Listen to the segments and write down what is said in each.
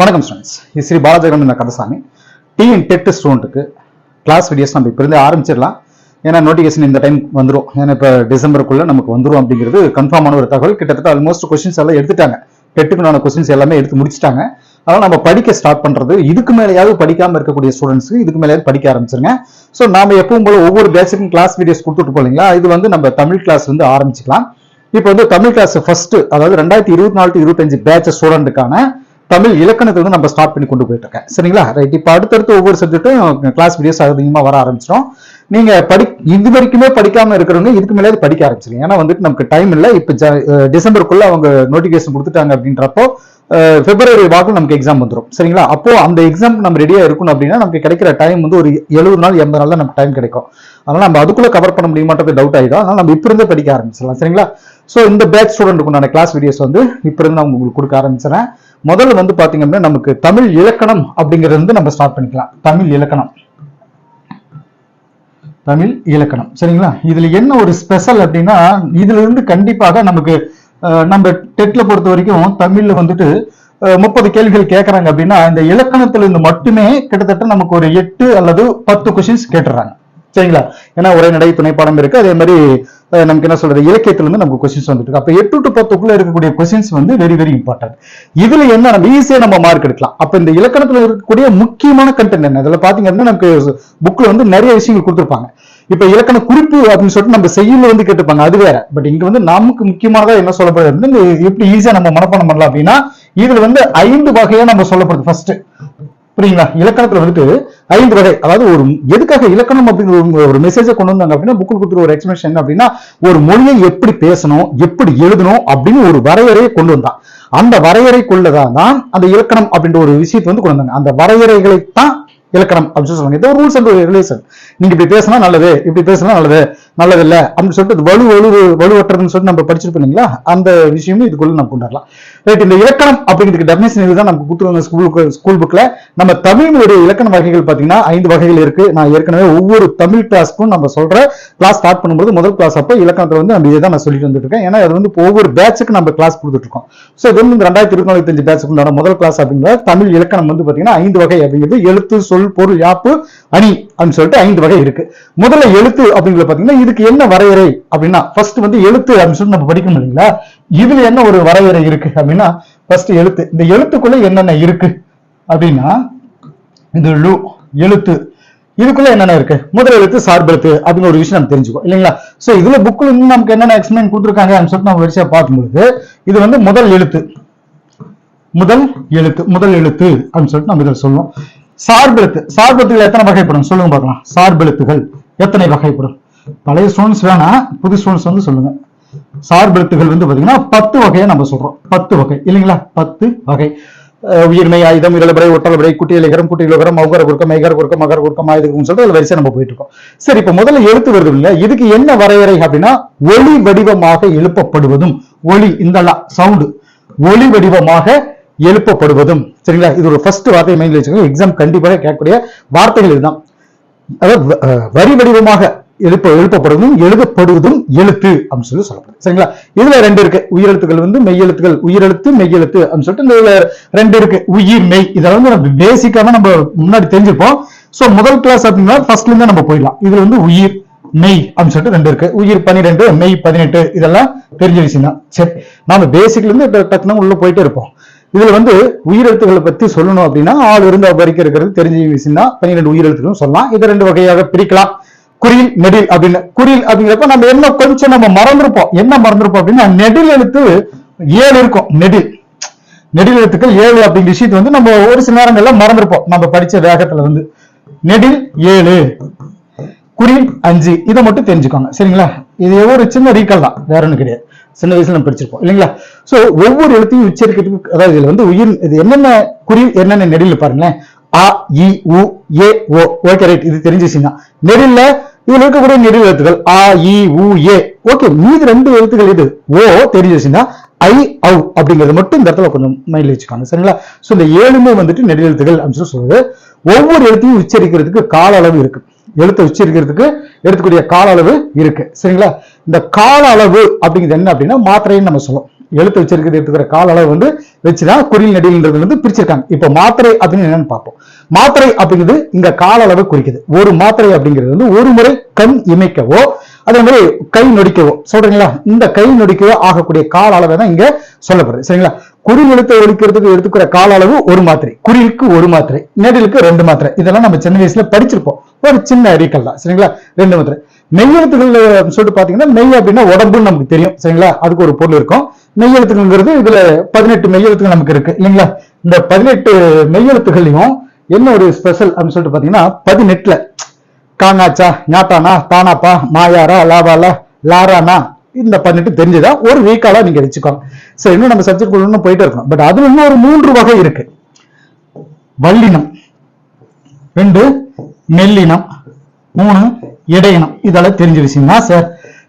வணக்கம் ஸ்டூடெண்ட்ஸ் இது Sri Balajagan Kandasamy. TN TET ஸ்டூடெண்ட்டுக்கு கிளாஸ் வீடியோஸ் நம்ம இப்போ இருந்தே ஆரம்பிச்சிடலாம். ஏன்னா நோட்டிஃபிகேஷன் இந்த டைம் வந்துடும் ஏன்னா இப்போ டிசம்பருக்குள்ள நமக்கு வந்துடும் அப்படிங்கிறது கன்ஃபார்மான ஒரு தகவல். கிட்டத்தட்ட ஆல்மோஸ்ட் கொஸ்டின்ஸ் எல்லாம் எடுத்துட்டாங்க. டெட்டுக்குண்டான கொஸ்டின்ஸ் எல்லாமே எடுத்து முடிச்சிட்டாங்க. அதனால் நம்ம படிக்க ஸ்டார்ட் பண்ணுறது இதுக்கு மேலேயாவது படிக்காமல் இருக்கக்கூடிய ஸ்டூடெண்ட்ஸுக்கு இதுக்கு மேலேயாவது படிக்க ஆரம்பிச்சிருங்க. ஸோ நாம் எப்பவும் போல ஒவ்வொரு பேசிக்கும் கிளாஸ் வீடியோஸ் கொடுத்துட்டு போலீங்களா? இது வந்து நம்ம தமிழ் கிளாஸ் வந்து ஆரம்பிச்சிக்கலாம். இப்போ வந்து தமிழ் கிளாஸ் ஃபர்ஸ்ட் அதாவது ரெண்டாயிரத்தி இருபத்தி நாலு டு இருபத்தஞ்சு பேட்ச் ஸ்டூடெண்ட்டுக்கான தமிழ் இலக்கணத்தை வந்து நம்ம ஸ்டார்ட் பண்ணி கொண்டு போயிட்டு இருக்கேன் சரிங்களா? ரைட் இப்போ அடுத்தடுத்து ஒவ்வொரு சப்ஜெக்ட்டும் கிளாஸ் வீடியோஸ் அதிகமாக வர ஆரம்பிச்சிடும் நீங்க படி இது வரைக்குமே படிக்காம இருக்கிறவங்க இதுக்கு மேலே படிக்க ஆரம்பிச்சிருங்க ஏன்னா வந்துட்டு நமக்கு டைம் இல்லை. இப்போ ஜ- டிசம்பருக்குள்ள அவங்க நோட்டிஃபிகேஷன் கொடுத்துட்டாங்க அப்படின்றப்போ பிப்ரவரி வாக்கில் நமக்கு எக்ஸாம் வந்துடும் சரிங்களா? அப்போ அந்த எக்ஸாம் நம்ம ரெடியா இருக்கணும் அப்படின்னா நமக்கு கிடைக்கிற டைம் வந்து ஒரு எழுபது நாள் எண்பது நாள் தான் நமக்கு டைம் கிடைக்கும். அதனால நம்ம அதுக்குள்ள கவர் பண்ண முடியுமான்றது டவுட் ஆயிடும். அதனால நம்ம இப்போ இருந்தே படிக்க ஆரம்பிச்சிடலாம். சரிங்களா? ஸோ இந்த பேட்ச் ஸ்டூடெண்ட்டுக்குண்டான கிளாஸ் வீடியோஸ் வந்து இப்போ இருந்து நான் உங்களுக்கு கொடுக்க ஆரம்பிச்சிடறேன். முதல்ல வந்து பாத்தீங்க அப்படின்னா நமக்கு தமிழ் இலக்கணம் அப்படிங்கிறது வந்து நம்ம ஸ்டார்ட் பண்ணிக்கலாம். தமிழ் இலக்கணம். தமிழ் இலக்கணம். சரிங்களா? இதுல என்ன ஒரு ஸ்பெஷல் அப்படின்னா இதுல இருந்து கண்டிப்பாக நமக்கு நம்ம டெட்ல பொறுத்த வரைக்கும் தமிழ்ல வந்துட்டு முப்பது கேள்விகள் கேட்கறாங்க அப்படின்னா இந்த இலக்கணத்துல இருந்து மட்டுமே கிட்டத்தட்ட நமக்கு ஒரு எட்டு அல்லது பத்து கொஸ்டின்ஸ் கேட்டுறாங்க. சரிங்களா? ஏன்னா ஒரே நடை துணைப்பாடம் இருக்கு. அதே மாதிரி நமக்கு என்ன சொல்றது? இலக்கியத்துல இருந்து நமக்கு கொஸ்டின்ஸ் வந்துட்டு இருக்கு. அப்ப எட்டு டு பத்துக்குள்ள இருக்கக்கூடிய கொஸ்டின்ஸ் வந்து வெரி வெரி இம்பார்ட்டன்ட் இதுல என்ன நம்ம ஈஸியா நம்ம மார்க் எடுக்கலாம். அப்ப இந்த இலக்கணத்துல இருக்கக்கூடிய முக்கியமான கண்டென்ட் என்ன? இதுல பாத்தீங்க அப்படின்னா நமக்கு புக்ல வந்து நிறைய விஷயங்கள் கொடுத்துருப்பாங்க. இப்ப இலக்கண குறிப்பு அப்படின்னு சொல்லிட்டு நம்ம செய்யுள்ள வந்து கேட்டுப்பாங்க அது வேற. பட் இங்க வந்து நமக்கு முக்கியமானதா என்ன சொல்லப்படுது? எப்படி ஈஸியா நம்ம மனப்பாடம் பண்ணலாம் அப்படின்னா இதுல வந்து ஐந்து வகையா நம்ம சொல்லப்படுது ஃபர்ஸ்ட் புரியுங்களா இலக்கணத்துல வந்துட்டு ஐந்து வகை அதாவது ஒரு எதுக்காக இலக்கணம் அப்படிங்கிற ஒரு- ஒரு மெசேஜை கொண்டு வந்தாங்க அப்படின்னா புக்கு கொடுத்துரு ஒரு எக்ஸ்பிளேஷன் என்ன அப்படின்னா ஒரு மொழியை எப்படி பேசணும் எப்படி எழுதணும் அப்படின்னு ஒரு வரையறையை கொண்டு வந்தான். அந்த வரையறைக்குள்ளதான் தான் அந்த இலக்கணம் அப்படின்ற ஒரு விஷயத்தை வந்து கொண்டு வந்தாங்க. அந்த வரையறைகளை தான் இலக்கணம் அப்படின்னு சொல்லுவாங்க இது ஒரு ரூல்ஸ் அண்ட் ரெகுலேஷன் நீங்க இப்படி பேசினா நல்லது இப்படி பேசினா நல்லது நல்லதில்லை அப்படின்னு சொல்லிட்டு வலு வலு வலுவற்றதுன்னு சொல்லிட்டு நம்ம படிச்சிருப்பீங்களா அந்த விஷயமும் இதுக்குள்ள நம்ம கொண்டாடலாம். ரைட் இந்த இலக்கணம் அப்படிங்கிறதுக்கு டெபினேஷன் இதுதான் நமக்கு கொடுத்துருவாங்க ஸ்கூல் ஸ்கூல் புக்ல நம்ம தமிழோடைய இலக்கண வகைகள் பார்த்தீங்கன்னா ஐந்து வகைகள் இருக்கு. நான் ஏற்கனவே ஒவ்வொரு தமிழ் கிளாஸ்க்கும் நம்ம சொல்ற கிளாஸ் ஸ்டார்ட் பண்ணும்போது முதல் கிளாஸ் அப்போ இலக்கணத்தை வந்து நம்ம இதை தான் நான் சொல்லிட்டு வந்துட்டு இருக்கேன். ஏன்னா அது வந்து ஒவ்வொரு பேட்சுக்கு நம்ம கிளாஸ் கொடுத்துட்டு இருக்கோம். ஸோ இது வந்து இந்த ரெண்டாயிரத்தி இருபத்தஞ்சு நாலு பேட்சுக்கு முதல் கிளாஸ் அப்படிங்கிற தமிழ் இலக்கணம் வந்து பார்த்தீங்கன்னா ஐந்து வகை அப்படிங்கிறது எழுத்து சொல் பொருள் யாப்பு அணி அப்படின்னு சொல்லிட்டு ஐந்து வகை இருக்கு. முதல்ல எழுத்து அப்படிங்கிறது பார்த்தீங்கன்னா இதுக்கு என்ன வரையறை அப்படின்னா ஃபர்ஸ்ட் வந்து எழுத்து அப்படின்னு சொல்லி நம்ம படிக்கணும் இல்லைங்களா? இதுல என்ன ஒரு வரையறை இருக்கு அப்படின்னா ஃபர்ஸ்ட் எழுத்து. இந்த எழுத்துக்குள்ள என்னென்ன இருக்கு அப்படின்னா இந்த லு எழுத்து. இதுக்குள்ள என்னென்ன இருக்கு? முதல் எழுத்து சார்பெழுத்து அப்படின்னு ஒரு விஷயம் நம்ம தெரிஞ்சுக்கோ இல்லைங்களா? சோ இதுல புக்ல இருந்து நமக்கு என்னென்ன எக்ஸ்பிளைன் கொடுத்துருக்காங்க அப்படின்னு சொல்லிட்டு நம்ம வரிசையா பார்க்கும்பொழுது இது வந்து முதல் எழுத்து. முதல் எழுத்து முதல் எழுத்து அப்படின்னு சொல்லிட்டு நம்ம இதில் சொல்லுவோம் சார்பெழுத்து சார்பெழுத்துகள் எத்தனை வகைப்படும்? சொல்லுங்க பார்க்கலாம். சார்பெழுத்துகள் எத்தனை வகைப்படும்? பழைய ஸ்டோன்ஸ் வேணா புது ஸ்டோன்ஸ் வந்து சொல்லுங்க. சார்பெழுத்துகள் வந்து பாத்தீங்கன்னா பத்து வகையை நம்ம சொல்றோம். பத்து வகை. இல்லைங்களா? பத்து வகை. உயிர்மை ஆயுதம் இரலபடை ஒட்டலபடை குட்டியலிகரம் குட்டியிலகரம் மௌகர குறுக்கம் மைகர குறுக்கம் மகர குறுக்கம் ஆயுதம் சொல்லிட்டு அதுல வரிசை நம்ம போயிட்டு இருக்கோம். சரி இப்ப முதல்ல எழுத்து வருது இல்லையா இதுக்கு என்ன வரையறை அப்படின்னா ஒளி வடிவமாக எழுப்பப்படுவதும் ஒளி இந்த சவுண்டு ஒளி வடிவமாக எழுப்பப்படுவதும். சரிங்களா? இது ஒரு ஃபர்ஸ்ட் வார்த்தையை மைண்ட்ல வச்சுக்கோங்க. எக்ஸாம் கண்டிப்பாக கேட்கக்கூடிய வார்த்தைகள் இதுதான். அதாவது வரி வடிவமாக எழுப்ப எழுப்பப்படுவதும் எழுதப்படுவதும் எழுத்து அப்படின்னு சொல்லி சொல்லப்படுது. சரிங்களா? இதுல ரெண்டு இருக்கு. உயிரெழுத்துக்கள் வந்து மெய்யெழுத்துக்கள் உயிரெழுத்து மெய்யெழுத்து அப்படின்னு சொல்லிட்டு இந்த இதுல ரெண்டு இருக்கு. உயிர் மெய். இதெல்லாம் வந்து நம்ம பேசிக்காக நம்ம முன்னாடி தெரிஞ்சிருப்போம். சோ முதல் கிளாஸ் அப்படின்னா ஃபர்ஸ்ட்ல இருந்து நம்ம போயிடலாம். இதுல வந்து உயிர் மெய் அப்படின்னு சொல்லிட்டு ரெண்டு இருக்கு. உயிர் பன்னிரெண்டு மெய் பதினெட்டு. இதெல்லாம் தெரிஞ்ச விஷயம் தான் சரி நாம பேசிக்ல இருந்து ட- டக்குன்னு உள்ள போயிட்டே இருப்போம். இதுல வந்து உயிரெழுத்துக்களை பத்தி சொல்லணும் அப்படின்னா ஆள் இருந்த வரைக்கும் இருக்கிறது தெரிஞ்ச விஷயம் தான் பன்னிரெண்டு உயிரெழுத்துக்களும் சொல்லலாம். இதை ரெண்டு வகையாக பிரிக்கலாம். குறியில் நெடில் அப்படின்னு. குறில் அப்படிங்கிறப்ப நம்ம என்ன கொஞ்சம் நம்ம மறந்துருப்போம். என்ன மறந்துருப்போம் அப்படின்னா நெடில் எழுத்து ஏழு இருக்கும். நெடில். நெடில் எழுத்துக்கள் ஏழு அப்படிங்கிற விஷயத்தை வந்து நம்ம ஒரு சில நேரங்கள்ல மறந்துருப்போம். நம்ம படிச்ச வேகத்துல வந்து நெடில் ஏழு. குறில் அஞ்சு. இதை மட்டும் தெரிஞ்சுக்கோங்க. சரிங்களா? இது ஒரு சின்ன ரீக்கல் தான். வேற ஒன்றும் கிடையாது. சின்ன வயசுல நம்ம படிச்சிருப்போம். இல்லைங்களா? சோ ஒவ்வொரு எழுத்தையும் உச்சரிக்கிறதுக்கு அதாவது இதுல வந்து உயிர் இது என்னென்ன குறில் என்னென்ன நெடில் பாருங்களேன். அ இ உ ஏ ஓ. ஓகே ரைட் இது தெரிஞ்ச விஷயம் தான். நெடில்ல இதுல இருக்கக்கூடிய நெடு எழுத்துக்கள் ஆ இ உ ஏ. ஓகே மீதி ரெண்டு எழுத்துக்கள் இது ஓ தெரிஞ்ச விஷயம் ஐ ஔ அப்படிங்கிறது மட்டும் இந்த இடத்துல கொஞ்சம் மைண்ட்ல வச்சுக்காங்க சரிங்களா? சோ இந்த ஏழுமே வந்துட்டு நெடில் எழுத்துக்கள் அப்படின்னு சொல்லி சொல்றது ஒவ்வொரு எழுத்தையும் உச்சரிக்கிறதுக்கு கால அளவு இருக்கு. எழுத்தை உச்சரிக்கிறதுக்கு எடுத்துக்கூடிய கால அளவு இருக்கு சரிங்களா? இந்த கால அளவு அப்படிங்கிறது என்ன அப்படின்னா மாத்திரைன்னு நம்ம சொல்லுவோம். எழுத்து வச்சிருக்கிறது எடுத்துக்கிற கால அளவு வந்து வச்சுதான் குறியில் நெடில்ன்றது வந்து பிரிச்சிருக்காங்க. இப்போ மாத்திரை அப்படின்னு என்னன்னு பார்ப்போம். மாத்திரை அப்படிங்கிறது இங்க கால அளவு குறிக்குது. ஒரு மாத்திரை அப்படிங்கிறது வந்து ஒரு முறை கண் இமைக்கவோ அதே மாதிரி கை நொடிக்கவோ சொல்றீங்களா? இந்த கை நொடிக்கவோ ஆகக்கூடிய கால அளவை தான் இங்க சொல்லப்படுது. சரிங்களா? குறி எழுத்தை ஒழிக்கிறதுக்கு எடுத்துக்கிற கால அளவு ஒரு மாத்திரை குறிலுக்கு ஒரு மாத்திரை நெடிலுக்கு ரெண்டு மாத்திரை. இதெல்லாம் நம்ம சின்ன வயசுல படிச்சிருப்போம். ஒரு சின்ன அறிக்கல் தான். சரிங்களா? ரெண்டு மாத்திரை. மெய்யெழுத்துக்கள் சொல்லிட்டு பாத்தீங்கன்னா மெய் அப்படின்னா உடம்புன்னு நமக்கு தெரியும். சரிங்களா? அதுக்கு ஒரு பொருள் இருக்கும். மெய்யெழுத்துக்கள்ங்கிறது இதுல பதினெட்டு மெய்யெழுத்துக்கள் நமக்கு இருக்கு. இல்லைங்களா? இந்த பதினெட்டு மெய்யெழுத்துக்கள்லையும் என்ன ஒரு ஸ்பெஷல் அப்படின்னு சொல்லிட்டு பாத்தீங்கன்னா பதினெட்டுல. காங்காச்சா ஞாத்தானா தானாப்பா மாயாரா லாபாலா லாரானா இந்த பதினெட்டு தெரிஞ்சதா? ஒரு வீக்கால நீங்க வச்சுக்கோங்க. சோ இன்னும் நம்ம சப்ஜெக்ட் இன்னும் போயிட்டு இருக்கோம் பட் அதுல இன்னும் ஒரு மூன்று வகை இருக்கு. வல்லினம் ரெண்டு மெல்லினம். மூணு இடையினம். இதெல்லாம் தெரிஞ்ச விஷயம் தான் சார்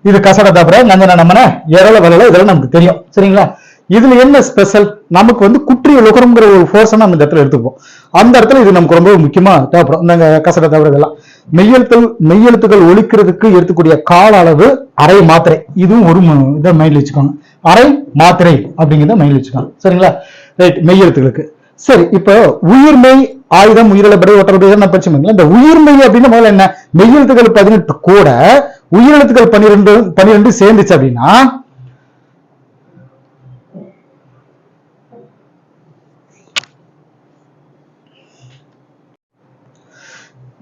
இது கசட தவிர நஞ்சன நம்மன எரள வரல இதெல்லாம் நமக்கு தெரியும். சரிங்களா? இதுல என்ன ஸ்பெஷல் நமக்கு வந்து குற்றிய லுகரம்ங்கிற ஒரு ஃபோர்ஸ் நம்ம இந்த இடத்துல எடுத்துப்போம். அந்த இடத்துல இது நமக்கு ரொம்ப முக்கியமா தேவைப்படும். இந்த கசட தவிர இதெல்லாம் மெய்யெழுத்தல் மெய்யெழுத்துக்கள் ஒழிக்கிறதுக்கு எடுத்துக்கூடிய கால அளவு அரை மாத்திரை. இதுவும் ஒரு இதை மைண்ட்ல வச்சுக்கோங்க. அரை மாத்திரை அப்படிங்கிறத மைண்ட்ல வச்சுக்கோங்க. சரிங்களா? ரைட் மெய்யெழுத்துக்களுக்கு. சரி இப்போ உயிர்மை ஆயுதம் உயிரிழப்படை ஒற்றப்படை என்ன பிரச்சனை இந்த உயிர்மை அப்படின்னு முதல்ல என்ன? மெய்யெழுத்துக்கள் பதினெட்டு கூட உயிரெழுத்துக்கள் பன்னிரெண்டு பன்னிரெண்டு சேர்ந்துச்சு அப்படின்னா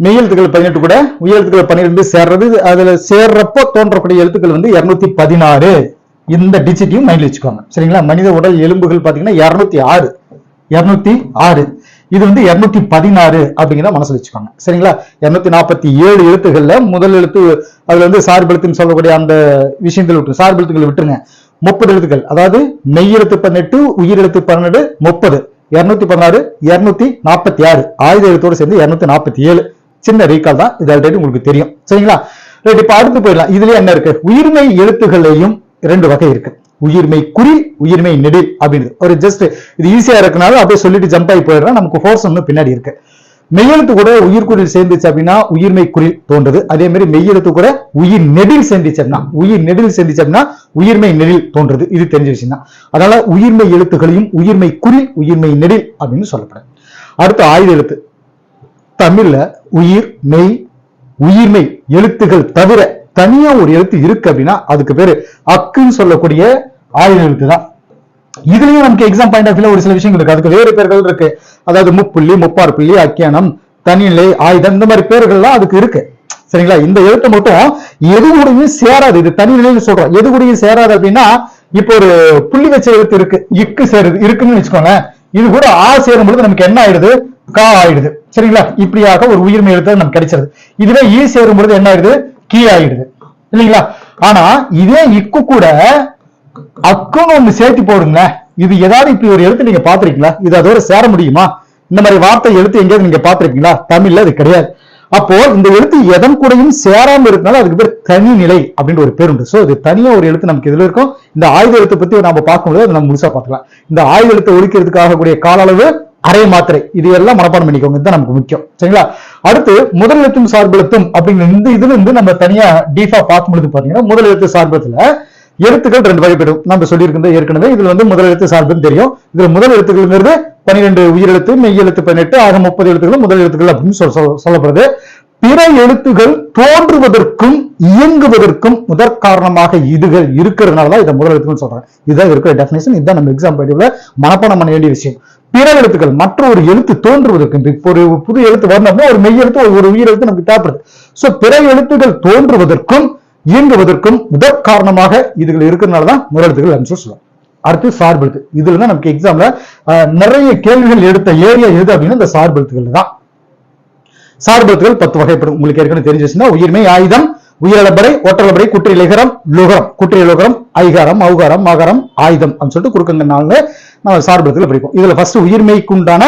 மெய்யெழுத்துக்கள் பதினெட்டு கூட உயிரெழுத்துக்கள் பன்னிரெண்டு சேர்றது. அதுல சேர்றப்போ தோன்றக்கூடிய எழுத்துக்கள் வந்து இருநூத்தி பதினாறு. இந்த டிஜிட்டையும் மைண்டில் வச்சுக்கோங்க. சரிங்களா? மனித உடல் எலும்புகள் பாத்தீங்கன்னா இருநூத்தி ஆறு. இருநூத்தி ஆறு. இது வந்து இருநூத்தி பதினாறு அப்படிங்கிற மனசுல வச்சுக்கோங்க. சரிங்களா? இருநூத்தி நாற்பத்தி ஏழு எழுத்துக்கள்ல முதல் எழுத்து அதுல வந்து சார்பெழுத்துன்னு சொல்லக்கூடிய அந்த விஷயத்தில் விட்டு சார்பெழுத்துக்களை விட்டுருங்க. முப்பது எழுத்துக்கள். அதாவது மெய்யெழுத்து பதினெட்டு உயிரெழுத்து பன்னெண்டு முப்பது. இருநூத்தி பதினாறு இருநூத்தி நாற்பத்தி ஆறு. ஆயுத எழுத்தோடு சேர்ந்து இருநூத்தி நாற்பத்தி ஏழு. சின்ன ரீகால் தான். இது ஆல்ரெடி உங்களுக்கு தெரியும். சரிங்களா? ரைட் இப்ப அடுத்து போயிடலாம். இதுல என்ன இருக்கு? உயிர்மை எழுத்துகளையும் ரெண்டு வகை இருக்கு. உயிர்மை குறி உயிர்மை நெடில் அப்படின்னு. ஒரு ஜஸ்ட் இது ஈஸியா இருக்கனால அப்படியே சொல்லிட்டு ஜம்ப் ஆகி போயிடுறோம் நமக்கு ஃபோர்ஸ் ஒன்று பின்னாடி இருக்கு. மெய்யெழுத்து கூட உயிர்குறில் சேர்ந்துச்சு அப்படின்னா உயிர்மை குறில் தோன்றுது. அதே மாதிரி மெய்யெழுத்து கூட உயிர் நெடில் சேர்ந்துச்சு அப்படின்னா உயிர் நெடில் சேர்ந்துச்சு அப்படின்னா உயிர்மை நெடில் தோன்றுது. இது தெரிஞ்ச விஷயம் தான் அதனால உயிர்மை எழுத்துகளையும் உயிர்மை குறில் உயிர்மை நெடில் அப்படின்னு சொல்லப்படுது அடுத்து ஆயுத எழுத்து. தமிழ்ல உயிர் மெய் உயிர்மை எழுத்துகள் தவிர தனியா ஒரு எழுத்து இருக்கு அப்படின்னா அதுக்கு பேரு அக்குன்னு சொல்லக்கூடிய ஆயுத எழுத்து தான். இதுலயும் நமக்கு எக்ஸாம் பாயிண்ட் ஆஃப் ஒரு சில விஷயங்கள் இருக்கு. அதுக்கு வேறு பேர்கள் இருக்கு. அதாவது முப்புள்ளி முப்பார் புள்ளி அக்கியானம் தனிநிலை ஆயுதம் இந்த மாதிரி பேர்கள்லாம் அதுக்கு இருக்கு. சரிங்களா? இந்த எழுத்து மட்டும் எது கூடயும் சேராது. இது தனிநிலைன்னு சொல்றோம். எது கூடயும் சேராது அப்படின்னா இப்போ ஒரு புள்ளி வச்ச எழுத்து இருக்கு. இக்கு சேருது இருக்குன்னு வச்சுக்கோங்க இது கூட ஆ சேரும் பொழுது நமக்கு என்ன ஆயிடுது? கா ஆயிடுது. சரிங்களா? இப்படியாக ஒரு உயிர்மை எழுத்து நமக்கு கிடைச்சிருது. இதுவே ஈ சேரும் பொழுது என்ன ஆயிடுது? கீ ஆயிடுது. இல்லைங்களா? ஆனா இதே இக்கு கூட அக்குன்னு ஒண்ணு சேர்த்து போடுங்களேன். இது ஏதாவது இப்படி ஒரு எழுத்து நீங்க பாத்திருக்கீங்களா இது அதோட சேர முடியுமா? இந்த மாதிரி வார்த்தை எழுத்து எங்கேயாவது நீங்க பாத்திருக்கீங்களா தமிழ்ல அது கிடையாது. அப்போ இந்த எழுத்து எதன் கூடயும் சேராம இருக்கனால அதுக்கு பேர் தனி நிலை அப்படின்ற ஒரு பேர் உண்டு. சோ இது தனியா ஒரு எழுத்து நமக்கு இதுல இருக்கும் இந்த ஆயுத எழுத்தை பத்தி நாம பார்க்கும்போது நம்ம முழுசா பார்க்கலாம் இந்த ஆயுத எழுத்தை ஒழிக்கிறதுக்காக கூடிய கால அளவு அரை மாத்திரை. இது எல்லாம் மனப்பாடம் பண்ணிக்கோங்க. இதுதான் நமக்கு முக்கியம். சரிங்களா? அடுத்து முதல் எழுத்தும் சார்பெழுத்தும் அப்படிங்கிற இந்த இதுல இருந்து நம்ம தனியா டீஃபா பார்க்கும்பொழுது பாத்தீங்கன்னா முதல் எழுத்து சார்பெழுத்துல எழுத்துக்கள் ரெண்டு வகைப்படும். நம்ம சொல்லியிருக்கிறது ஏற்கனவே. இதுல வந்து முதல் எழுத்து சார்புன்னு தெரியும். இதுல முதல் எழுத்துக்கள்ங்கிறது பன்னிரெண்டு உயிரெழுத்து மெய் எழுத்து பதினெட்டு ஆக முப்பது எழுத்துக்கள் முதல் எழுத்துக்கள் அப்படின்னு சொல்ல சொல்லப்படுது. பிற எழுத்துகள் தோன்றுவதற்கும் இயங்குவதற்கும் முதற் காரணமாக இதுகள் இருக்கிறதுனால தான் இதை முதல் எழுத்துக்கள் சொல்றேன் இதுதான் இருக்கிற டெஃபினேஷன் இதுதான் நம்ம எக்ஸாம் படிவுல மனப்பாடம் பண்ண வேண்டிய விஷயம். பிற எழுத்துக்கள் மற்ற ஒரு எழுத்து தோன்றுவதற்கு இப்போ ஒரு புது எழுத்து வரணும்னா ஒரு மெய் எழுத்து ஒரு உயிர் எழுத்து நமக்கு தேவைப்படுது. சோ பிற எழுத்துக்கள் தோன்றுவதற்கும் இயங்குவதற்கும் முதற் காரணமாக இதுகள் இருக்கிறதுனால தான் முதல் எழுத்துக்கள் அப்படின்னு சொல்லுவோம் அடுத்து சார்பெழுத்து. இதுல தான் நமக்கு எக்ஸாம்ல நிறைய கேள்விகள் எடுத்த ஏரியா எது அப்படின்னா இந்த சார்பெழுத்துகள் தான் சார்பத்துகள் பத்து வகைப்படும். உங்களுக்கு ஏற்கனவே தெரிஞ்சிச்சுன்னா உயிர்மை ஆயுதம் உயிரளபடை ஒற்றளபடை குற்றியலிகரம் லுகரம் குற்றியலுகரம் ஐகாரம் அவுகாரம் மகரம் ஆயுதம் அப்படின்னு சொல்லிட்டு குறுக்கங்கனால நம்ம சார்பத்தில் படிப்போம். இதுல ஃபர்ஸ்ட் உயிர்மைக்குண்டான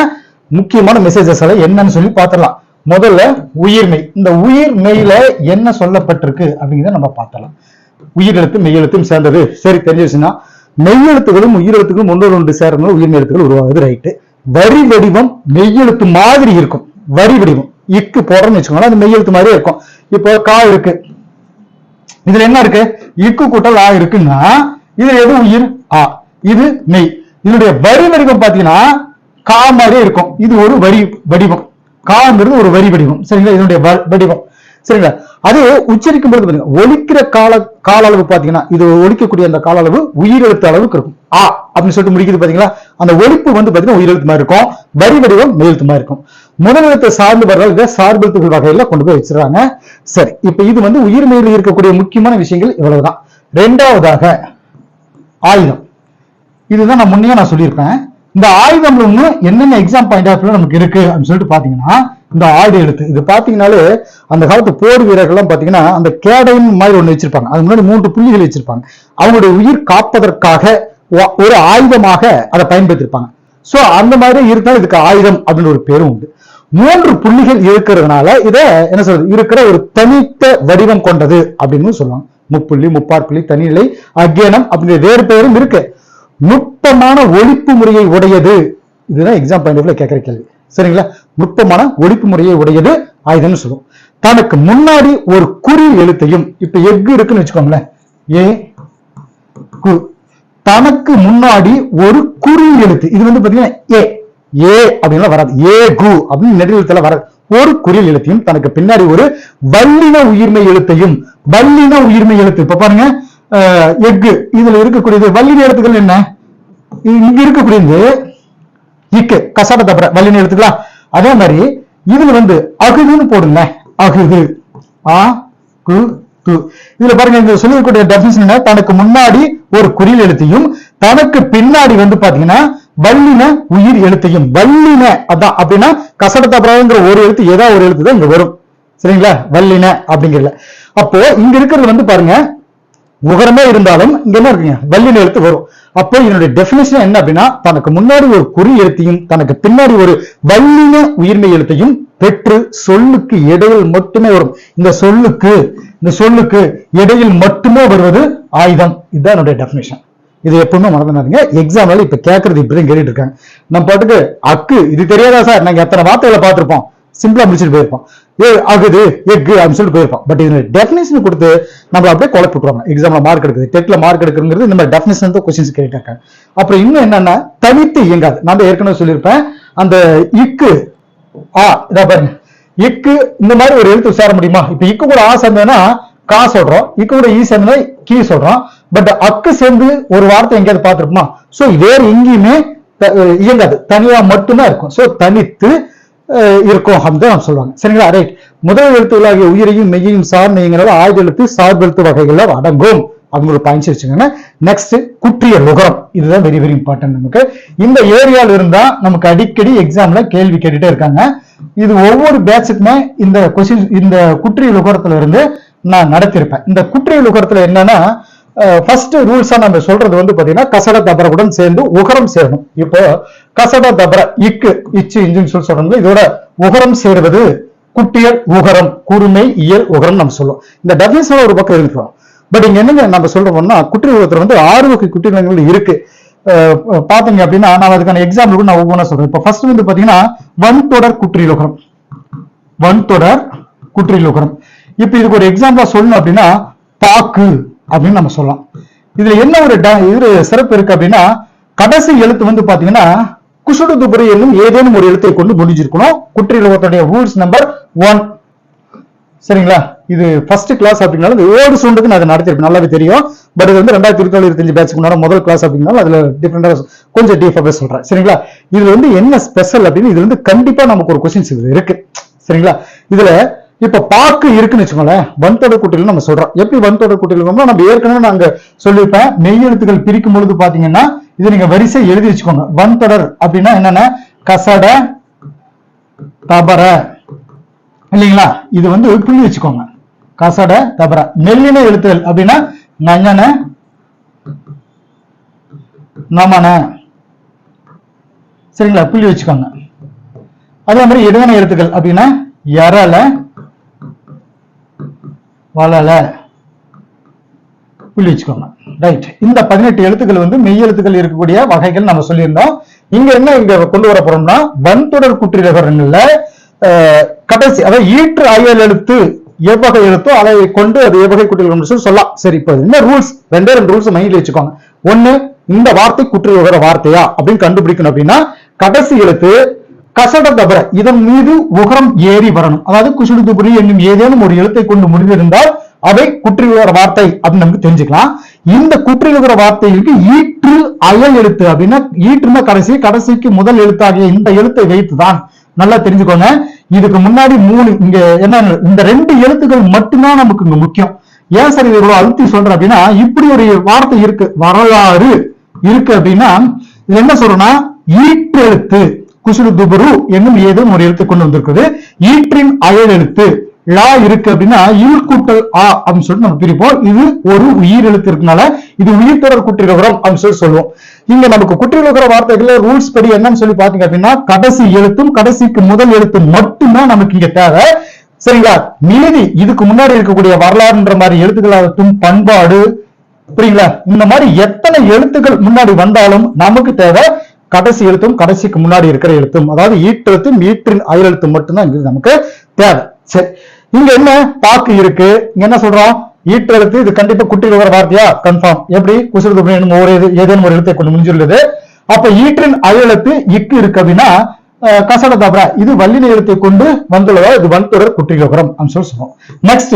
முக்கியமான மெசேஜஸ் அதை என்னன்னு சொல்லி பார்த்துடலாம். முதல்ல உயிர்மை. இந்த உயிர்மெயில என்ன சொல்லப்பட்டிருக்கு அப்படிங்கிறத நம்ம பார்த்தலாம் உயிரெழுத்து மெய்யெழுத்தும் சேர்ந்தது. சரி தெரிஞ்சிச்சுன்னா மெய்யெழுத்துகளும் உயிரெழுத்துகளும் ஒன்றோடு ஒன்று சேர்ந்து உயிர்மெய் எழுத்துக்கள் உருவாகுது. ரைட்டு வரி வடிவம் மெய்யெழுத்து மாதிரி இருக்கும். வரி வடிவம். இக்கு போடுறோம்னு வச்சுக்கோங்களேன் அது மெய்யெழுத்து மாதிரி இருக்கும். இப்போ கா இருக்கு. இதுல என்ன இருக்கு? இக்கு கூட்டல் ஆ இருக்குன்னா இது எது உயிர்? ஆ இது மெய். இதனுடைய வரி வடிவம் பாத்தீங்கன்னா கா மாதிரி இருக்கும். இது ஒரு வரி வடிவம். காங்கிறது ஒரு வரி வடிவம். சரிங்களா? இதனுடைய வடிவம். சரிங்களா? அது உச்சரிக்கும் போது பாத்தீங்கன்னா கால கால அளவு பாத்தீங்கன்னா இது ஒழிக்கக்கூடிய அந்த கால அளவு உயிரெழுத்து அளவுக்கு இருக்கும். ஆ அப்படின்னு சொல்லிட்டு முடிக்குது பாத்தீங்களா அந்த ஒழிப்பு வந்து பாத்தீங்கன்னா உயிரெழுத்து மாதிரி இருக்கும். வரி வடிவம் மெய்யெழுத்து இருக்கும். முதலெழுத்தை சார்ந்து வர்றதால இதை சார்பெழுத்துகள் வகையில கொண்டு போய் வச்சிருக்காங்க சரி இப்ப இது வந்து உயிர்மெயில் இருக்கக்கூடிய முக்கியமான விஷயங்கள் இவ்வளவுதான். ரெண்டாவதாக ஆயுதம். இதுதான் நான் முன்னே நான் சொல்லியிருப்பேன். இந்த ஆயுதம்ல இன்னும் என்னென்ன எக்ஸாம் பாயிண்ட் ஆஃப் நமக்கு இருக்கு அப்படின்னு சொல்லிட்டு பாத்தீங்கன்னா இந்த ஆடு எழுத்து இது பாத்தீங்கன்னாலே அந்த காலத்து போர் வீரர்கள்லாம் பாத்தீங்கன்னா அந்த கேடையின் மாதிரி ஒண்ணு வச்சிருப்பாங்க. அது முன்னாடி மூன்று புள்ளிகள் வச்சிருப்பாங்க. அவங்களுடைய உயிர் காப்பதற்காக ஒரு ஆயுதமாக அதை பயன்படுத்தியிருப்பாங்க சோ அந்த மாதிரி இருந்தால் இதுக்கு ஆயுதம் அப்படின்னு ஒரு பேரும் உண்டு. மூன்று புள்ளிகள் இருக்கிறதுனால இத என்ன சொல்றது? இருக்கிற ஒரு தனித்த வடிவம் கொண்டது அப்படின்னு சொல்லுவாங்க. முப்புள்ளி முப்பாற்புள்ளி தனிநிலை அக்ஞானம் அப்படிங்கிற வேறு பெயரும் இருக்கு. நுட்பமான ஒழிப்பு முறையை உடையது. இதுதான் எக்ஸாம் பாயிண்ட் ஆஃப்ல கேட்கிற கேள்வி. சரிங்களா? நுட்பமான ஒழிப்பு முறையை உடையது ஆயுதம்னு சொல்லுவோம். தனக்கு முன்னாடி ஒரு குறி எழுத்தையும் இப்ப எஃகு இருக்குன்னு வச்சுக்கோங்களேன். ஏ கு. தனக்கு முன்னாடி ஒரு குறி எழுத்து. இது வந்து பாத்தீங்கன்னா ஏ. ஏ அப்படின்லாம் வராது. ஏ கு அப்படின்னு நெடுஎழுத்துல வராது. ஒரு குறில் எழுத்தையும் தனக்கு பின்னாடி ஒரு வல்லின உயிர்மை எழுத்தையும் வல்லின உயிர்மை எழுத்து. இப்ப பாருங்க அஹ், எஃகு. இதுல இருக்கக்கூடியது வல்லின எழுத்துக்கள் என்ன? இங்க இருக்கக்கூடியது இக்கு. கசாட தப்புற வல்லின எழுத்துக்களா? அதே மாதிரி இதுல வந்து அகுதுன்னு போடுங்க அகுது ஆ கு து இதுல பாருங்க இந்த சொல்லக்கூடிய டெபினிஷன் தனக்கு முன்னாடி ஒரு குறில் எழுத்தையும் தனக்கு பின்னாடி வந்து பாத்தீங்கன்னா வல்லின உயிர் எழுத்தையும். வல்லின அதான் அப்படின்னா கசட ஒரு எழுத்து ஏதாவது ஒரு எழுத்து தான் இங்க வரும். சரிங்களா? வல்லின அப்படிங்கிறதுல. அப்போ இங்க இருக்கிறது வந்து பாருங்க உகரமே இருந்தாலும் இங்க என்ன இருக்குங்க? வல்லின எழுத்து வரும். அப்போ இதனுடைய டெபினேஷன் என்ன அப்படின்னா தனக்கு முன்னாடி ஒரு குறி எழுத்தையும் தனக்கு பின்னாடி ஒரு வல்லின உயிர்மை எழுத்தையும் பெற்று சொல்லுக்கு இடையில் மட்டுமே வரும். இந்த சொல்லுக்கு இந்த சொல்லுக்கு இடையில் மட்டுமே வருவது ஆயுதம். இதுதான் என்னுடைய டெபினேஷன் இது எப்பவுமே மறந்துடாதீங்க. எக்ஸாம்ல இப்ப கேட்கறது இப்படிதான் கேட்டுட்டு இருக்காங்க நம்ம பாட்டுக்கு அக்கு இது தெரியாதா சார்? நாங்க எத்தனை வார்த்தைகளை பார்த்திருப்போம்? சிம்பிளா முடிச்சுட்டு போயிருப்போம் ஏ ஆகுது எக்கு அப்படின்னு சொல்லிட்டு போயிருப்பான். பட் இதுல டெஃபினேஷன் கொடுத்து நம்ம அப்படியே குழப்பி விட்டுருவாங்க எக்ஸாம்ல மார்க் எடுக்குது டெட்ல மார்க் எடுக்குங்கிறது இந்த மாதிரி டெஃபினேஷன் தான் கொஸ்டின்ஸ் கேட்டாங்க அப்புறம் இன்னும் என்னன்னா தனித்து இயங்காது. நான் ஏற்கனவே சொல்லியிருப்பேன். அந்த இக்கு ஆ பாருங்க. இக்கு இந்த மாதிரி ஒரு எழுத்து சேர முடியுமா? இப்ப இக்கு கூட ஆ சேர்ந்ததுன்னா கா சொல்றோம். இக்கு கூட ஈ சேர்ந்தா கீ சொல்றோம். பட் அக்கு சேர்ந்து ஒரு வார்த்தை எங்கேயாவது பார்த்திருப்போமா சோ வேற எங்கேயுமே இயங்காது. தனியா மட்டும்தான் இருக்கும். சோ தனித்து இருக்கும் அப்படின்னு தான் சொல்லுவாங்க சரிங்களா? ரைட் முதல் எழுத்துகளாகிய உயிரையும் மெய்யையும் சார்ந்த இயங்கிறத ஆயுத எழுத்து சார்பெழுத்து வகைகள்ல அடங்கும். அப்படின்னு ஒரு பாயிண்ட்ஸ் வச்சுக்கோங்க நெக்ஸ்ட் குற்றிய நுகரம் இதுதான் வெரி வெரி இம்பார்ட்டன்ட் நமக்கு. இந்த ஏரியாவில் இருந்தா நமக்கு அடிக்கடி எக்ஸாம்ல கேள்வி கேட்டுட்டே இருக்காங்க. இது ஒவ்வொரு பேட்சுக்குமே இந்த கொஸ்டின் இந்த குற்றிய நுகரத்துல இருந்து நான் நடத்தியிருப்பேன் இந்த குற்றிய நுகரத்துல என்னன்னா ஃபர்ஸ்ட் ரூல்ஸா நம்ம சொல்றது வந்து பாத்தீங்கன்னா கசட தபரவுடன் சேர்ந்து உகரம் சேரணும். இப்போ கசட தபர இக்கு இச்சு இஞ்சுன்னு சொல்லி சொல்றது இதோட உகரம் சேருவது குட்டியல் உகரம் குறுமை இயல் உகரம் நம்ம சொல்லுவோம். இந்த டெபினேஷன் ஒரு பக்கம் இருக்கிறோம் பட் இங்க என்னங்க நம்ம சொல்றோம்னா குட்டி உலகத்துல வந்து ஆறு வகை குற்றிலங்கள் இருக்கு. பாத்தீங்க அப்படின்னா நான் அதுக்கான எக்ஸாம்பிள் கூட நான் ஒவ்வொன்றா சொல்றேன். இப்போ ஃபர்ஸ்ட் வந்து பாத்தீங்கன்னா வன்தொடர் குற்றிலுகரம் வன்தொடர் குற்றிலுகரம் இப்ப இதுக்கு ஒரு எக்ஸாம்பிளா சொல்லணும் அப்படின்னா பாக்கு. அப்படின்னு நம்ம சொல்லலாம். இதுல என்ன ஒரு ட- இது சிறப்பு இருக்கு அப்படின்னா கடைசி எழுத்து வந்து பாத்தீங்கன்னா குசுடுதுபுரி என்னும் ஏதேனும் ஒரு எழுத்தை கொண்டு முடிஞ்சிருக்கணும். குற்றிலுகத்துடைய ரூல்ஸ் நம்பர் ஒன் சரிங்களா? இது ஃபர்ஸ்ட் கிளாஸ் அப்படின்னால இந்த ஏழு சூண்டுக்கு நான் அதை நடத்திருப்பேன். நல்லாவே தெரியும். பட் இது வந்து ரெண்டாயிரத்தி இருபத்தி இருபத்தஞ்சு பேட்சுக்கு முன்னாடி முதல் கிளாஸ் அப்படின்னாலும் அதுல டிஃப்ரெண்டா கொஞ்சம் டீஃபாவே சொல்றேன். சரிங்களா? இதுல வந்து என்ன ஸ்பெஷல் அப்படின்னு இதுல வந்து கண்டிப்பா நமக்கு ஒரு கொஸ்டின்ஸ் இது இருக்கு. சரிங்களா? இதுல இப்ப பாக்கு இருக்குன்னு வச்சுக்கோங்களேன் வன்தொடர் குட்டியில் நம்ம சொல்றோம். எப்படி வன்தொடர் குட்டியில் நம்ம ஏற்கனவே நாங்க சொல்லியிருப்பேன். மெய் எழுத்துக்கள் பிரிக்கும் பொழுது பாத்தீங்கன்னா இது நீங்க வரிசை எழுதி வச்சுக்கோங்க. வன்தொடர் அப்படின்னா என்னன்னா? கசட தபர. இல்லைங்களா? இது வந்து புள்ளி வச்சுக்கோங்க. கசட தபர. மெல்லின எழுத்துகள் அப்படின்னா நஞ்சன நமன. சரிங்களா? புள்ளி வச்சுக்கோங்க. அதே மாதிரி இடைவெளி எழுத்துக்கள் அப்படின்னா எரலை வளல புள்ளி வச்சுக்கோங்க. ரைட் இந்த பதினெட்டு எழுத்துக்கள் வந்து மெய் எழுத்துக்கள் இருக்கக்கூடிய வகைகள் நம்ம சொல்லியிருந்தோம். இங்க என்ன இங்க கொண்டு வர போறோம்னா வன்தொடர் குற்றிலகரங்கள்ல கடைசி அதாவது ஈற்று அயல் எழுத்து எவ்வகை எழுத்தோ அதை கொண்டு அது எவ்வகை குற்றிலகம் சொல்லலாம். சரி இப்போ என்ன ரூல்ஸ் ரெண்டே ரெண்டு ரூல்ஸ் மைண்ட்ல வச்சுக்கோங்க. ஒன்னு இந்த வார்த்தை குற்றியலுகர வார்த்தையா அப்படின்னு கண்டுபிடிக்கணும் அப்படின்னா கடைசி எழுத்து கசட தபர இதன் மீது உகரம் ஏறி வரணும். அதாவது குசுடு துபுரி என்னும் ஏதேனும் ஒரு எழுத்தை கொண்டு முடிந்திருந்தால் அவை குற்றியுகிற வார்த்தை அப்படின்னு நமக்கு தெரிஞ்சுக்கலாம். இந்த குற்றியுகர வார்த்தைகளுக்கு ஈற்று அயல் எழுத்து அப்படின்னா ஈற்றுனா கடைசி கடைசிக்கு முதல் எழுத்தாகிய இந்த எழுத்தை வைத்துதான் நல்லா தெரிஞ்சுக்கோங்க. இதுக்கு முன்னாடி மூணு இங்க என்ன இந்த ரெண்டு எழுத்துக்கள் மட்டும்தான் நமக்கு இங்க முக்கியம். ஏன் சார் இவ்வளவு அழுத்தி சொல்றேன் அப்படின்னா இப்படி ஒரு வார்த்தை இருக்கு வரலாறு இருக்கு அப்படின்னா இது என்ன சொல்றோம்னா ஈற்றெழுத்து. குசுலு துபுரு என்னும் ஏதோ ஒரு எழுத்து கொண்டு வந்திருக்குது. ஈற்றின் அயலெழுத்து லா இருக்கு அப்படின்னா ஈழ் கூட்டல் ஆ அப்படின்னு சொல்லிட்டு நம்ம பிரிப்போம். இது ஒரு உயிர் எழுத்து இருக்கனால இது உயிர் தொடர் குற்றிரகரம் அப்படின்னு சொல்லி சொல்லுவோம். இங்க நமக்கு குற்றிரகர வார்த்தைகள்ல ரூல்ஸ் படி என்னன்னு சொல்லி பாத்தீங்க அப்படின்னா கடைசி எழுத்தும் கடைசிக்கு முதல் எழுத்து மட்டும்தான் நமக்கு இங்க தேவை. சரிங்களா? மீதி இதுக்கு முன்னாடி இருக்கக்கூடிய வரலாறுன்ற மாதிரி எழுத்துக்களாகட்டும் பண்பாடு புரியுங்களா? இந்த மாதிரி எத்தனை எழுத்துக்கள் முன்னாடி வந்தாலும் நமக்கு தேவை. கடைசி எழுத்தும் கடைசிக்கு முன்னாடி இருக்கிற எழுத்தும். அதாவது ஈற்றெழுத்தும் ஈற்றின் அயலெழுத்தும் மட்டும்தான் இங்க நமக்கு தேவை. சரி. இங்க என்ன? பாக்கு இருக்கு. இங்க என்ன சொல்றோம்? ஈற்றெழுத்து இது கண்டிப்பா குட்டியில் வர வார்த்தையா? கன்ஃபார்ம் எப்படி? குசுறு ஒவ்வொரு ஏதேனும் ஒரு எழுத்தை கொண்டு முடிஞ்சுள்ளது அப்ப ஈற்றின் அயலெழுத்து இக்கு இருக்கு அப்படின்னா அஹ், கசட தபரா இது வல்லின எழுத்தை கொண்டு வந்துள்ளதா? இது வன்தொடர் குட்டியோகரம் அப்படின்னு சொல்லி சொல்றோம். நெக்ஸ்ட்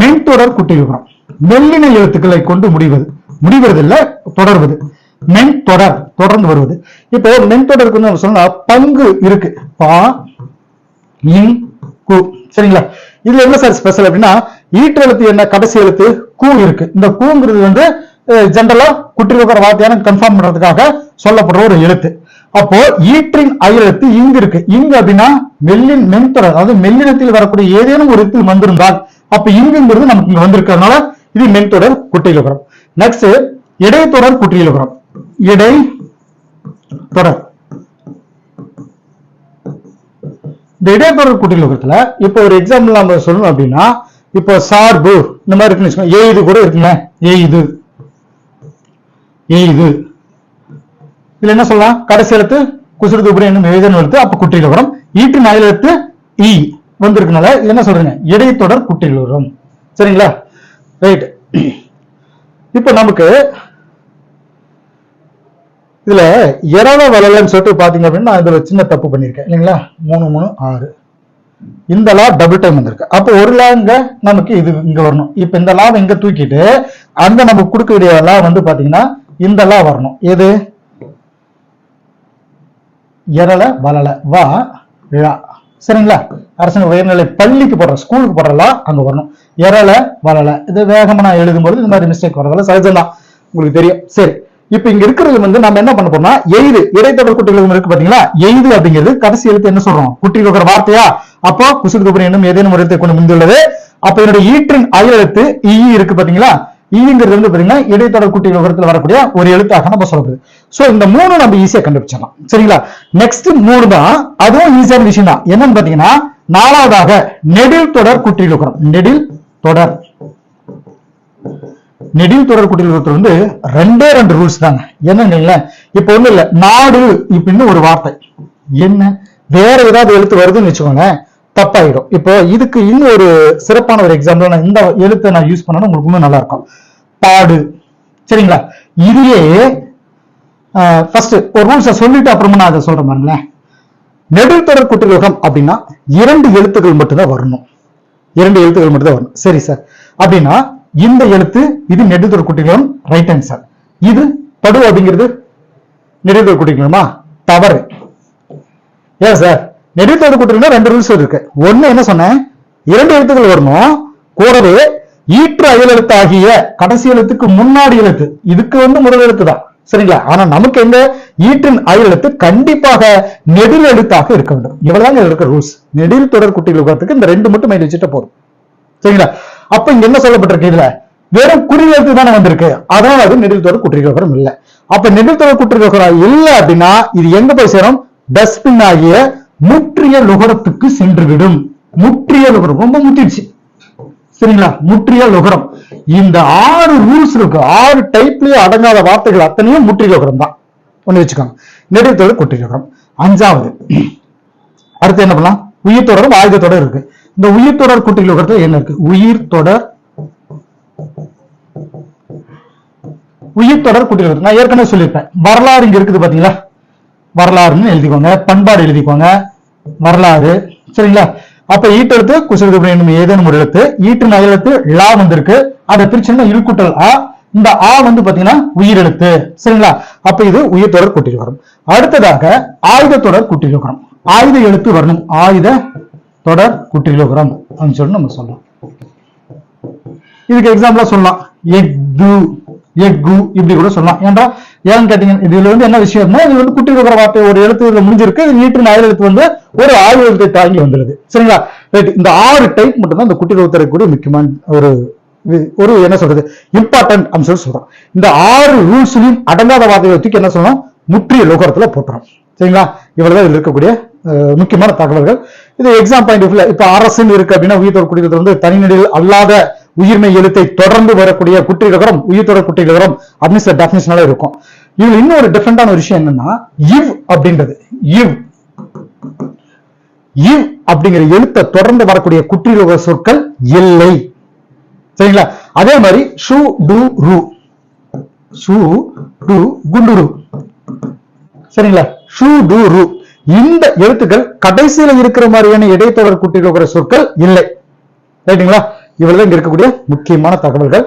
மென்தொடர் குட்டியோகரம் மெல்லின எழுத்துக்களை கொண்டு முடிவது முடிவது இல்ல தொடர்வது. மென்தொடர் தொடர்ந்து வருவது. இப்போ மென் தொடருக்கு நம்ம சொன்னா பங்கு இருக்கு. பா இன் கு. சரிங்களா? இதுல என்ன சார் ஸ்பெஷல் அப்படின்னா ஈட்டு எழுத்து என்ன கடைசி எழுத்து கூ இருக்கு. இந்த கூங்கிறது வந்து ஜென்ரலா குட்டிருக்கிற வார்த்தையான கன்ஃபார்ம் பண்றதுக்காக சொல்லப்படுற ஒரு எழுத்து. அப்போ ஈற்றின் அயலெழுத்து இங்கு இருக்கு. இங்கு அப்படின்னா மெல்லின் மென்தொடர் அதாவது மெல்லினத்தில் வரக்கூடிய ஏதேனும் ஒரு எழுத்தில் வந்திருந்தால் அப்ப இங்குங்கிறது நமக்கு இங்க வந்திருக்கிறதுனால இது மென்தொடர் குற்றியலுகரம் நெக்ஸ்ட் இடைத்தொடர் குற்றியலுகரம் இடை தொடர். இந்த இடைத்தொடர் குட்டிலுகத்துல இப்போ ஒரு எக்ஸாம்பிள் நம்ம சொல்லணும் அப்படின்னா இப்போ சார்பு இந்த மாதிரி இருக்குன்னு ஏ எய்து கூட இருக்குங்க எய்து எய்து இதுல என்ன சொல்லலாம்? கடைசி எழுத்து குசுறு துபுரி என்னும் எழுதணும் எழுத்து அப்ப குட்டியில் வரும். ஈட்டு நாயில் எழுத்து இ வந்திருக்கனால என்ன சொல்றீங்க? இடைத்தொடர் குட்டியில் வரும். சரிங்களா? ரைட் இப்போ நமக்கு இதுல இரவ வளலன்னு சொல்லிட்டு பாத்தீங்க அப்படின்னா நான் இதுல சின்ன தப்பு பண்ணியிருக்கேன். இல்லைங்களா? மூணு மூணு ஆறு. இந்த லா டபுள் டைம் வந்திருக்கு. அப்போ ஒரு லாங்க நமக்கு இது இங்க வரணும். இப்ப இந்த லாவை இங்க தூக்கிட்டு அங்க நமக்கு கொடுக்க வேண்டிய லா வந்து பாத்தீங்கன்னா இந்த லா வரணும். எது? எரல வளல. வா ழா. சரிங்களா? அரசு உயர்நிலை பள்ளிக்கு போடுற ஸ்கூலுக்கு போடுற லா அங்க வரணும். எரல வளல. இது வேகமா நான் எழுதும்போது இந்த மாதிரி மிஸ்டேக் வரதால சகஜம்தான். உங்களுக்கு தெரியும். சரி. இப்ப இங்க இருக்கிறது வந்து நம்ம என்ன பண்ண போறோம்னா எய்து. இடைத்தொடர் குட்டிகளும் இருக்கு பாத்தீங்களா? எய்து அப்படிங்கிறது கடைசி எழுத்து என்ன சொல்றோம்? குட்டியில் இருக்கிற வார்த்தையா? அப்போ குசுறு குபுரி என்னும் ஏதேனும் ஒரு எழுத்தை கொண்டு முந்துள்ளது. அப்ப என்னுடைய ஈற்றின் அயலெழுத்து இ இருக்கு பாத்தீங்களா? ஈங்கிறது வந்து பாத்தீங்கன்னா இடைத்தொடர் குட்டி விவரத்துல வரக்கூடிய ஒரு எழுத்தாக நம்ம சொல்லப்படுது. சோ இந்த மூணு நம்ம ஈஸியா கண்டுபிடிச்சிடலாம். சரிங்களா? நெக்ஸ்ட் மூணு தான் அதுவும் ஈஸியான விஷயம் தான் என்னன்னு பாத்தீங்கன்னா நாலாவதாக நெடில் தொடர் குட்டி நெடில் தொடர். நெடில் தொடர் குட்டியில் வந்து ரெண்டே ரெண்டு ரூல்ஸ் தாங்க. என்னன்னு இப்ப ஒண்ணு இல்ல நாடு இப்படின்னு ஒரு வார்த்தை. என்ன? வேற ஏதாவது எழுத்து வருதுன்னு வச்சுக்கோங்க தப்பாயிடும். இப்போ இதுக்கு இன்னும் ஒரு சிறப்பான ஒரு எக்ஸாம்பிள் நான் இந்த எழுத்தை நான் யூஸ் பண்ணணும் உங்களுக்கு இன்னும் நல்லா இருக்கும் பாடு. சரிங்களா? இதுலயே ஃபர்ஸ்ட் ஒரு ரூல்ஸை சொல்லிட்டு அப்புறமா நான் அதை சொல்றேன் பாருங்களேன். நெடில் தொடர் குட்டிலோகம் அப்படின்னா இரண்டு எழுத்துக்கள் மட்டும்தான் வரணும். இரண்டு எழுத்துக்கள் மட்டும்தான் வரணும். சரி சார் அப்படின்னா இந்த எழுத்து இது நெடுதொரு குட்டிகளும் ரைட் ஆன்சர் இது படு அப்படிங்கிறது நெடுதொரு குட்டிகளுமா? தவறு. ஏன் சார் நெடுத்தொரு குட்டிகள் ரெண்டு ரூல்ஸ் இருக்கு. ஒண்ணு என்ன சொன்னேன்? இரண்டு எழுத்துக்கள் வரணும். கூடவே ஈற்று அயல் எழுத்து ஆகிய கடைசி எழுத்துக்கு முன்னாடி எழுத்து. இதுக்கு வந்து முதல் எழுத்து தான். சரிங்களா? ஆனா நமக்கு எங்க ஈற்றின் அயல் எழுத்து கண்டிப்பாக நெடில் எழுத்தாக இருக்க வேண்டும். இவ்வளவுதாங்க இருக்கிற ரூல்ஸ் நெடில் தொடர் குட்டிகளுக்கு இந்த ரெண்டு மட்டும் மைண்ட் வச்சுட்டு போதும். சரிங்களா? அப்ப இங்க என்ன சொல்லப்பட்டிருக்கு இதுல? வெறும் குறியெழுத்து தானே வந்திருக்கு. அதனால அது நெடில் தொடர் இல்ல. அப்ப நெடில் தொடர் இல்லை இல்ல அப்படின்னா இது எங்க போய் சேரும்? டஸ்ட்பின் ஆகிய முற்றிய நுகரத்துக்கு சென்று விடும் முற்றிய நுகரம். ரொம்ப முத்திடுச்சு. சரிங்களா? முற்றிய நுகரம். இந்த ஆறு ரூல்ஸ் இருக்கு. ஆறு டைப்லயே அடங்காத வார்த்தைகள் அத்தனையும் முற்றிய நுகரம் தான். ஒண்ணு வச்சுக்கோங்க. நெடில் தொடர் அஞ்சாவது. அடுத்து என்ன பண்ணலாம்? உயிர் தொடரும் ஆயுத தொடர் இருக்கு. இந்த உயிர் தொடர் குட்டிலுகரத்துல என்ன இருக்கு? உயிர் தொடர் உயிர் தொடர் குட்டிகள் நான் ஏற்கனவே சொல்லியிருப்பேன். வரலாறு இங்க இருக்குது பாத்தீங்களா? வரலாறுன்னு எழுதிக்கோங்க. பண்பாடு எழுதிக்கோங்க. வரலாறு. சரிங்களா? அப்ப ஈட்டெழுத்து குசலுக்கு என்னும் ஏதேனும் ஒரு எழுத்து. ஈட்டு எழுத்து லா வந்திருக்கு. அதை பிரிச்சுன்னா இருக்கூட்டல் ஆ. இந்த ஆ வந்து பாத்தீங்கன்னா உயிரெழுத்து சரிங்களா? அப்ப இது உயிர் தொடர் கூட்டில் வரும். அடுத்ததாக ஆயுத தொடர் கூட்டில் வரும். ஆயுத எழுத்து வரணும். ஆயுத தொடர் குற்றிலோகரம் அப்படின்னு சொல்லி நம்ம சொல்லலாம். இதுக்கு எக்ஸாம்பிளா சொல்லலாம். எஃகு எஃகு இப்படி கூட சொல்லலாம். ஏன்டா? ஏன்னு கேட்டீங்கன்னா இதுல வந்து என்ன விஷயம்னா இது வந்து குற்றிலோகர வார்த்தை ஒரு எழுத்து இதுல முடிஞ்சிருக்கு. இது நீட்டு ஆயுத எழுத்து வந்து ஒரு ஆறு எழுத்தை தாங்கி வந்துடுது சரிங்களா? ரைட் இந்த ஆறு டைப் மட்டும்தான் இந்த குட்டி இந்த குற்றிலோகத்தரக்கூடிய முக்கியமான ஒரு இது- ஒரு என்ன சொல்றது? இம்பார்ட்டன்ட் அப்படின்னு சொல்றோம். இந்த ஆறு ரூல்ஸ்லையும் அடங்காத வார்த்தையை தூக்கி என்ன சொல்லணும்? முற்றிய லோகரத்துல போட்டுறோம். சரிங்களா? இவ்வளவுதான் இதுல இருக்கக்கூடிய முக்கியமான தகவல்கள். இது எக்ஸாம் பாயிண்ட் ஆஃப்ல இப்ப அரசுன்னு இருக்கு அப்படின்னா உயிர்த்தொடர் குடிக்கிறது வந்து தனிநடில் அல்லாத உயிர்மை எழுத்தை தொடர்ந்து வரக்கூடிய குற்றிலகரம் உயிர்த்தொடர் குற்றிலகரம் அப்படின்னு சில டெஃபினேஷனால இருக்கும். இதுல இன்னொரு டிஃபரெண்டான ஒரு விஷயம் என்னன்னா இவ் அப்படின்றது இவ். இவ் அப்படிங்கிற எழுத்தை தொடர்ந்து வரக்கூடிய குற்றிலக சொற்கள் இல்லை. சரிங்களா? அதே மாதிரி ஷூ டு ரு. ஷூ டு குண்டுரு. சரிங்களா? ஷூ டு ரூ. இந்த எழுத்துக்கள் கடைசியில இருக்கிற மாதிரியான இடைத்தொடர் குட்டியில் சொற்கள் இல்லை. ரைட்டுங்களா இவ்வளவு இங்க இருக்கக்கூடிய முக்கியமான தகவல்கள்.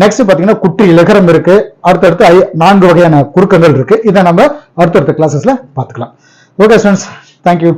நெக்ஸ்ட் பாத்தீங்கன்னா குட்டி இலகரம் இருக்கு. அடுத்தடுத்து நான்கு வகையான குறுக்கங்கள் இருக்கு. இதை நம்ம அடுத்தடுத்த கிளாஸஸ்ல பாத்துக்கலாம் ஓகே ஸ்டூடெண்ட்ஸ் தேங்க்யூ